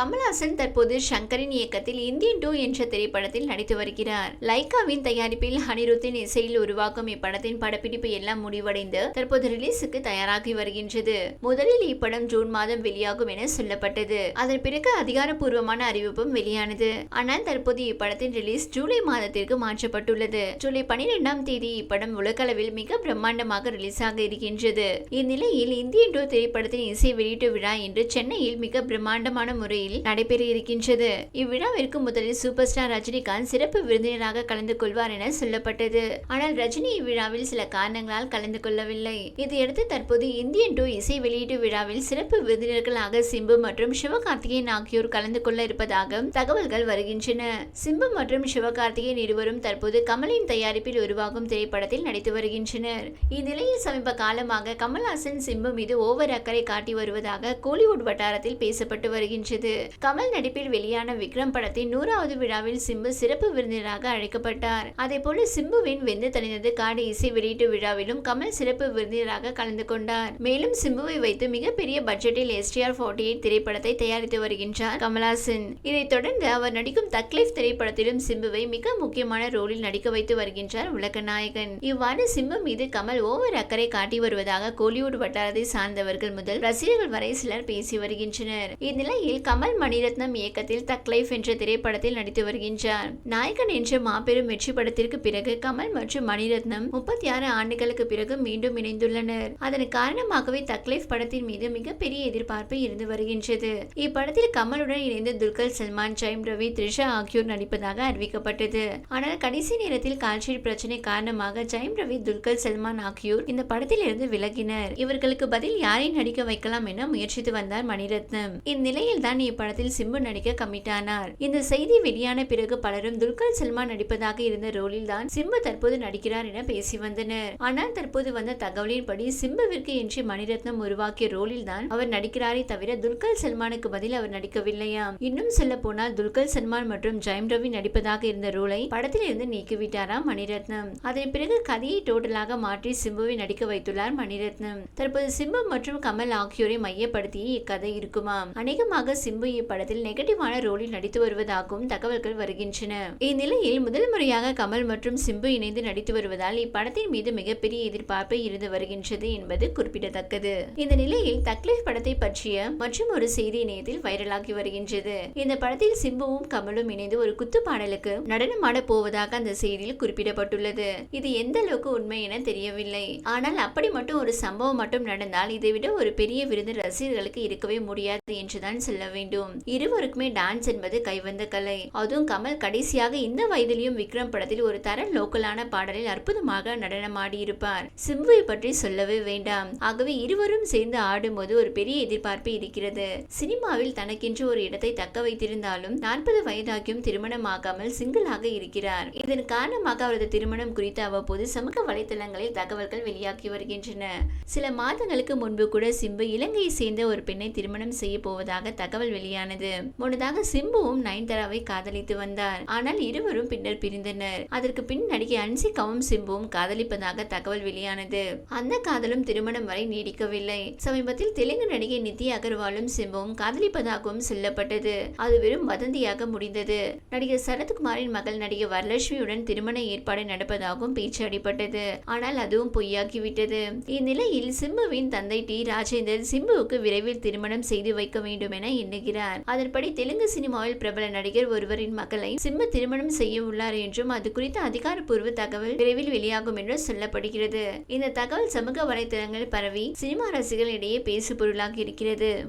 கமல்ஹாசன் தற்போது சங்கரின் இயக்கத்தில் Indian two என்ற திரைப்படத்தில் நடித்து வருகிறார். லைகாவின் தயாரிப்பில் அனிருத்தின் இசையில் உருவாக்கும் இப்படத்தின் படப்பிடிப்பு எல்லாம் முடிவடைந்து தற்போது ரிலீஸுக்கு தயாராகி வருகின்றது. முதலில் இப்படம் ஜூன் மாதம் வெளியாகும் என சொல்லப்பட்டது. அதன் பிறகு அதிகாரப்பூர்வமான அறிவிப்பும் வெளியானது. ஆனால் தற்போது இப்படத்தின் ரிலீஸ் ஜூலை மாதத்திற்கு மாற்றப்பட்டுள்ளது. ஜூலை பனிரெண்டாம் தேதி இப்படம் உலகளவில் மிக பிரம்மாண்டமாக ரிலீஸ் ஆக இருக்கின்றது. இந்நிலையில் இந்தியன் டூ திரைப்படத்தின் இசை வெளியீட்டு விழா இன்று சென்னையில் மிக பிரம்மாண்டமான முறையில் நடைபெற இருக்கின்றது இவ்விழாவிற்கு முதலில் சூப்பர் ஸ்டார் ரஜினிகாந்த் சிறப்பு விருந்தினராக கலந்து கொள்வார் என சொல்லப்பட்டது. ஆனால் ரஜினி இவ்விழாவில் சில காரணங்களால் கலந்து கொள்ளவில்லை. இதையடுத்து தற்போது இந்தியன் டூ இசை வெளியீட்டு விழாவில் சிறப்பு விருந்தினர்களாக சிம்பு மற்றும் சிவகார்த்திகேயன் ஆகியோர் கலந்து கொள்ள இருப்பதாக தகவல்கள் வருகின்றன. சிம்பு மற்றும் சிவகார்த்திகேயன் இருவரும் தற்போது கமலின் தயாரிப்பில் உருவாகும் திரைப்படத்தில் நடித்து வருகின்றனர். இந்நிலையில் சமீப காலமாக கமல்ஹாசன் சிம்பு மீது ஓவர் அக்கறை காட்டி வருவதாக கோலிவுட் வட்டாரத்தில் பேசப்பட்டு வருகின்றது. கமல் நடிப்பில் வெளியான விக்ரம் படத்தின் நூறாவது விழாவில் சிம்பு சிறப்பு விருந்தினராக அழைக்கப்பட்டார். அதே போல சிம்புவின் வெந்து தணிந்தது காடு இசை வெளியீட்டு விழாவிலும் கமல் சிறப்பு விருந்தினராக கலந்து கொண்டார். மேலும் சிம்புவை வைத்து மிகப்பெரிய பட்ஜெட்டில் எஸ்டிஆர் போர்ட்டி எயிட் திரைப்படத்தை தயாரித்து வருகின்றார் கமலாசன் இதைத் தொடர்ந்து அவர் நடிக்கும் தக்லீஃப் திரைப்படத்திலும் சிம்புவை மிக முக்கியமான ரோலில் நடிக்க வைத்து வருகின்றார் உலக நாயகன் இவ்வாறு சிம்பு மீது கமல் ஓவர் அக்கறை காட்டி வருவதாக கோலிவுட் வட்டாரத்தை சார்ந்தவர்கள் முதல் ரசிகர்கள் வரை சிலர் பேசி வருகின்றனர். இந்நிலையில் கமல் கமல் மணிரத்னம் இயக்கத்தில் தக் லைஃப் என்ற திரைப்படத்தில் நடித்து வருகின்றார். நாயகன் என்ற மாபெரும் வெற்றி படத்திற்கு பிறகு கமல் மற்றும் மணிரத்னம் முப்பத்தி ஆறு ஆண்டுகளுக்கு பிறகு மீண்டும் இணைந்துள்ளனர். அதன் காரணமாகவே தக் லைஃப் படத்தின் மீது மிகப்பெரிய எதிர்பார்ப்பு இருந்து வருகின்றது. இப்படத்தில் கமலுடன் இணைந்து துல்கர் சல்மான் ஜெயம் ரவி த்ரிஷா ஆகியோர் நடிப்பதாக அறிவிக்கப்பட்டது. ஆனால் கடைசி நேரத்தில் கால்ஷீட் பிரச்சனை காரணமாக ஜெயம் ரவி துல்கர் சல்மான் ஆகியோர் இந்த படத்தில் இருந்து விலகினர். இவர்களுக்கு பதில் யாரை நடிக்க வைக்கலாம் என முயற்சித்து வந்தார் மணிரத்னம். இந்நிலையில் தான் இப்படத்தில் சிம்பு நடிக்க கமிட் ஆனார் இந்த செய்தி வெளியான பிறகு பலரும் துல்கர் சல்மான் நடிப்பதாக இருந்த ரோலில் தான் சிம்பு தற்போது நடிக்கிறார் என பேசி வந்தனர். ஆனால் தற்போது வந்த தகவலின்படி சிம்புவிற்கு என்று மணிரத்னம் உருவாக்கிய ரோலில் தான் அவர் நடிக்கிறாரே தவிர துல்கர் சல்மானுக்கு பதில் அவர் நடிக்கவில்லையாம். இன்னும் சொல்ல போனால் துல்கர் சல்மான் மற்றும் ஜெயம் ரவி நடிப்பதாக இருந்த ரோலை படத்தில் இருந்து நீக்கிவிட்டாராம் மணிரத்னம். அதன் பிறகு கதையை டோட்டலாக மாற்றி சிம்புவை நடிக்க வைத்துள்ளார் மணிரத்னம். தற்போது சிம்பு மற்றும் கமல் ஆகியோரை மையப்படுத்தி இக்கதை இருக்குமாம். அநேகமாக சிம்பு இப்படத்தில் நெகட்டிவான ரோலில் நடித்து வருவதாகவும் தகவல்கள் வருகின்றன. இந்நிலையில் முதல் முறையாக கமல் மற்றும் சிம்பு இணைந்து நடித்து வருவதால் இப்படத்தின் மீது மிகப்பெரிய எதிர்பார்ப்பு இருந்து வருகின்றது என்பது குறிப்பிடத்தக்கது. இந்த நிலையில் தக்லீஃப் படத்தை பற்றிய மற்றும் ஒரு செய்தி இணையத்தில் வைரலாகி வருகின்றது. இந்த படத்தில் சிம்புவும் கமலும் இணைந்து ஒரு குத்து பாடலுக்கு நடனமாட போவதாக அந்த செய்தியில் குறிப்பிடப்பட்டுள்ளது. இது எந்த அளவுக்கு உண்மை என தெரியவில்லை. ஆனால் அப்படி மட்டும் ஒரு சம்பவம் மட்டும் நடந்தால் இதை விட ஒரு பெரிய விருது ரசிகர்களுக்கு இருக்கவே முடியாது என்றுதான் சொல்ல வேண்டும். வேண்டும். இருவருக்குமே டான்ஸ் என்பது கைவந்த கலை. அதுவும் கமல் கடைசியாக இந்த வயதிலும் விக்ரம் படத்தில் ஒரு தர லோக்கலான பாடலில் அற்புதமாக நடனமாடி இருப்பார் சிம்புவை பற்றி சொல்லவே வேண்டாம். ஆகவே இருவரும் சேர்ந்து ஆடும்போது ஒரு பெரிய எதிர்பார்ப்பு இருக்கிறது. சினிமாவில் தனக்கென்று ஒரு இடத்தை தக்க வைத்திருந்தாலும் நாற்பது வயதாகியும் திருமணமாகாமல் சிங்கிளாக இருக்கிறார். இதன் காரணமாக அவரது திருமணம் குறித்து அவ்வப்போது சமூக வலைதளங்களில் தகவல்கள் வெளியாகி வருகின்றன. சில மாதங்களுக்கு முன்பு கூட சிம்பு இலங்கையை சேர்ந்த ஒரு பெண்ணை திருமணம் செய்ய போவதாக தகவல் வெளியானது. முன்னதாக சிம்புவும் நயன்தாராவை காதலித்து வந்தார். ஆனால் இருவரும் பின்னர் பிரிந்தனர். அதற்கு பின் நடிகை அன்சிகாவும் சிம்புவும் காதலிப்பதாக தகவல் வெளியானது. அந்த காதலும் திருமணம் வரை நீடிக்கவில்லை. சமீபத்தில் தெலுங்கு நடிகை நித்யா அகர்வாலும் சிம்புவும் காதலிப்பதாகவும் சொல்லப்பட்டது. அது வெறும் வதந்தியாக முடிந்தது. நடிகர் சரத்குமாரின் மகள் நடிகை வரலட்சுமியுடன் திருமண ஏற்பாடு நடப்பதாகவும் பேச்சு அடிபட்டது. ஆனால் அதுவும் பொய்யாகிவிட்டது. இந்நிலையில் சிம்புவின் தந்தை டி. ராஜேந்தர் சிம்புவுக்கு விரைவில் திருமணம் செய்து வைக்க வேண்டும் என எண்ணுகிறார். அதன்படி தெலுங்கு சினிமாவில் பிரபல நடிகர் ஒருவரின் மகளை சிம்ம திருமணம் செய்ய உள்ளார் என்றும் அது குறித்த அதிகாரப்பூர்வ தகவல் விரைவில் வெளியாகும் என்று சொல்லப்படுகிறது. இந்த தகவல் சமூக வலைதளங்கள் பரவி சினிமா ரசிகர்களிடையே பேசு பொருளாகி இருக்கிறது.